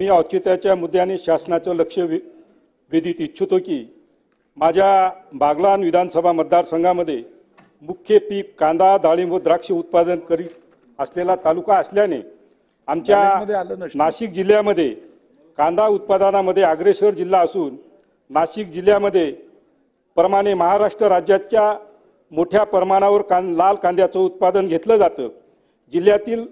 मी औचित्याच्या मुद्द्याने शासनाचं लक्ष वे- वेधित इच्छितो की माझ्या बागलान विधानसभा मतदारसंघामध्ये मुख्य पीक कांदा डाळिंब व द्राक्ष उत्पादन करीत असलेला तालुका असल्याने आमच्या. नाशिक जिल्ह्यामध्ये कांदा उत्पादनामध्ये अग्रेसर जिल्हा असून नाशिक जिल्ह्यामध्ये प्रमाणे महाराष्ट्र राज्याच्या मोठ्या प्रमाणावर कां लाल कांद्याचं उत्पादन घेतलं जातं जिल्ह्यातील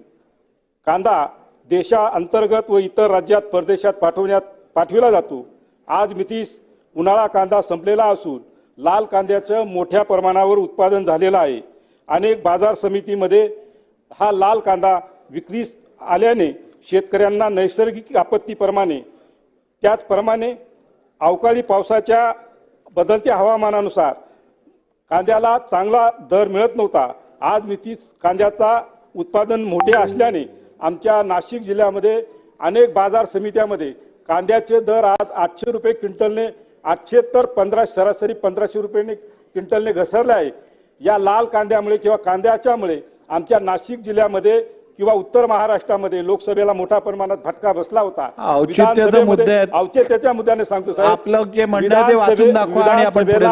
कांदा देशाअंतर्गत व इतर राज्यात परदेशात पाठवण्यात पाठविला जातो. आज मितीस उन्हाळा कांदा संपलेला असून लाल कांद्याचं मोठ्या प्रमाणावर उत्पादन झालेलं आहे. अनेक बाजार समितीमध्ये हा लाल कांदा विक्रीस आल्याने शेतकऱ्यांना नैसर्गिक आपत्तीप्रमाणे त्याचप्रमाणे अवकाळी पावसाच्या बदलत्या हवामानानुसार कांद्याला चांगला दर मिळत नव्हता. आज मितीस कांद्याचा उत्पादन मोठे असल्याने आमच्या नाशिक जिल्ह्यामध्ये अनेक बाजार समित्यामध्ये कांद्याचे दर आज आठशे रुपये क्विंटलने आठशे तर पंधरा सरासरी पंधराशे रुपयाने क्विंटलने घसरले आहे या लाल कांद्यामुळे किंवा कांद्याच्यामुळे आमच्या नाशिक जिल्ह्यामध्ये किंवा उत्तर महाराष्ट्रामध्ये लोकसभेला मोठ्या प्रमाणात फटका बसला होता. औचित्याच्या मुद्द्याने सांगतो साहेब.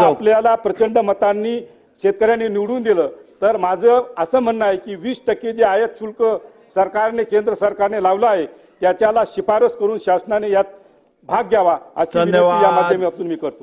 आपल्याला प्रचंड मतांनी शेतकऱ्यांनी निवडून दिलं तर माझं असं म्हणणं आहे की वीस टक्के जे आयात शुल्क सरकारने केंद्र सरकारने लावलं आहे त्याच्याला शिफारस करून शासनाने यात भाग घ्यावा अशी विनंती या. माध्यमातून मी करतो